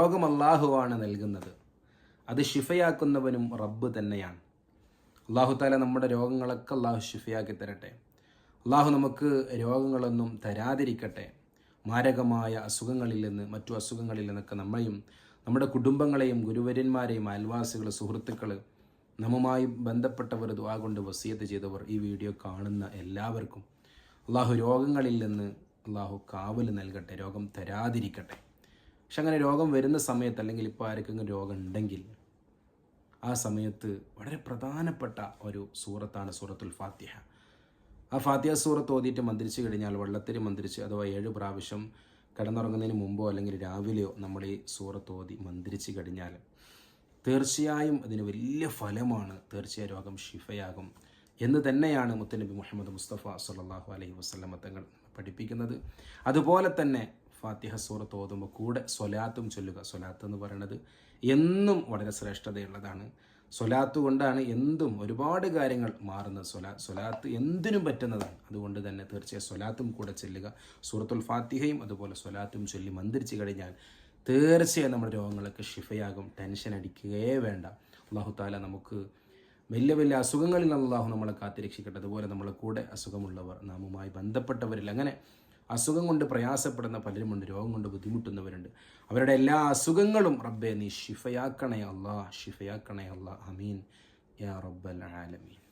രോഗം അള്ളാഹുവാണ് നൽകുന്നത്. അത് ഷിഫയാക്കുന്നവനും റബ്ബ് തന്നെയാണ്. അള്ളാഹു താല നമ്മുടെ രോഗങ്ങളൊക്കെ അള്ളാഹു ഷിഫയാക്കി തരട്ടെ. അള്ളാഹു നമുക്ക് രോഗങ്ങളൊന്നും തരാതിരിക്കട്ടെ. മാരകമായ അസുഖങ്ങളിൽ നിന്ന് മറ്റു അസുഖങ്ങളിൽ നിന്നൊക്കെ നമ്മയും നമ്മുടെ കുടുംബങ്ങളെയും ഗുരുവര്യന്മാരെയും അയൽവാസികൾ സുഹൃത്തുക്കൾ നമ്മുമായി ബന്ധപ്പെട്ടവർ ദുആ കൊണ്ട് വസീയത്ത് ചെയ്തവർ ഈ വീഡിയോ കാണുന്ന എല്ലാവർക്കും അള്ളാഹു രോഗങ്ങളിൽ നിന്ന് അള്ളാഹു കാവൽ നൽകട്ടെ രോഗം തരാതിരിക്കട്ടെ. പക്ഷെ അങ്ങനെ രോഗം വരുന്ന സമയത്ത് അല്ലെങ്കിൽ ഇപ്പോൾ ആർക്കെങ്കിലും രോഗം ഉണ്ടെങ്കിൽ ആ സമയത്ത് വളരെ പ്രധാനപ്പെട്ട ഒരു സൂറത്താണ് സൂറത്തുൽ ഫാത്തിഹ. ആ ഫാത്തിഹ സൂറത്ത് ഓതിയിട്ട് മന്ത്രിച്ച് കഴിഞ്ഞാൽ വെള്ളത്തിൽ മന്ത്രിച്ച് അഥവാ ഏഴ് പ്രാവശ്യം കിടന്നുറങ്ങുന്നതിന് മുമ്പോ അല്ലെങ്കിൽ രാവിലെയോ നമ്മൾ ഈ സൂറത്ത് ഓതി മന്ത്രിച്ച് കഴിഞ്ഞാൽ തീർച്ചയായും അതിന് വലിയ ഫലമാണ് തീർച്ചയായും രോഗം ഷിഫയാകും എന്ന് തന്നെയാണ് മുത്തനബി മുഹമ്മദ് മുസ്തഫ സല്ലാഹു അലൈഹി വസ്ലമ തങ്ങൾ പഠിപ്പിക്കുന്നത്. അതുപോലെ തന്നെ ഫാത്തിഹ സൂറത്ത് ഓതുമ്പോൾ കൂടെ സ്വലാത്തും ചൊല്ലുക. സ്വലാത്ത് എന്ന് പറയുന്നത് എന്നും വളരെ ശ്രേഷ്ഠതയുള്ളതാണ്. സ്വലാത്ത് കൊണ്ടാണ് എന്തും ഒരുപാട് കാര്യങ്ങൾ മാറുന്നത്. സ്വലാ സ്വലാത്ത് എന്തിനും പറ്റുന്നതാണ്. അതുകൊണ്ട് തന്നെ തീർച്ചയായും സ്വലാത്തും കൂടെ ചെല്ലുക. സൂറത്തുൽ ഫാത്തിഹയും അതുപോലെ സ്വലാത്തും ചൊല്ലി മന്ത്രിച്ചു കഴിഞ്ഞാൽ തീർച്ചയായും നമ്മുടെ രോഗങ്ങളൊക്കെ ഷിഫയാകും ടെൻഷൻ അടിക്കുകയേ വേണ്ട. അള്ളാഹു താല നമുക്ക് വലിയ വലിയ അസുഖങ്ങളിൽ അള്ളാഹു നമ്മളെ കാത്തിരക്ഷിക്കട്ടെ. അതുപോലെ നമ്മളെ കൂടെ അസുഖമുള്ളവർ നാമുമായി ബന്ധപ്പെട്ടവരിൽ അങ്ങനെ അസുഖം കൊണ്ട് പ്രയാസപ്പെടുന്ന പലരുമുണ്ട് രോഗം കൊണ്ട് ബുദ്ധിമുട്ടുന്നവരുണ്ട്. അവരുടെ എല്ലാ അസുഖങ്ങളും റബ്ബെ നീ ഷിഫയാക്കണേ അള്ളാ ഷിഫയാക്കണേ അള്ളാ അമീൻ. യാ റബ്ബൽ ആലമീൻ.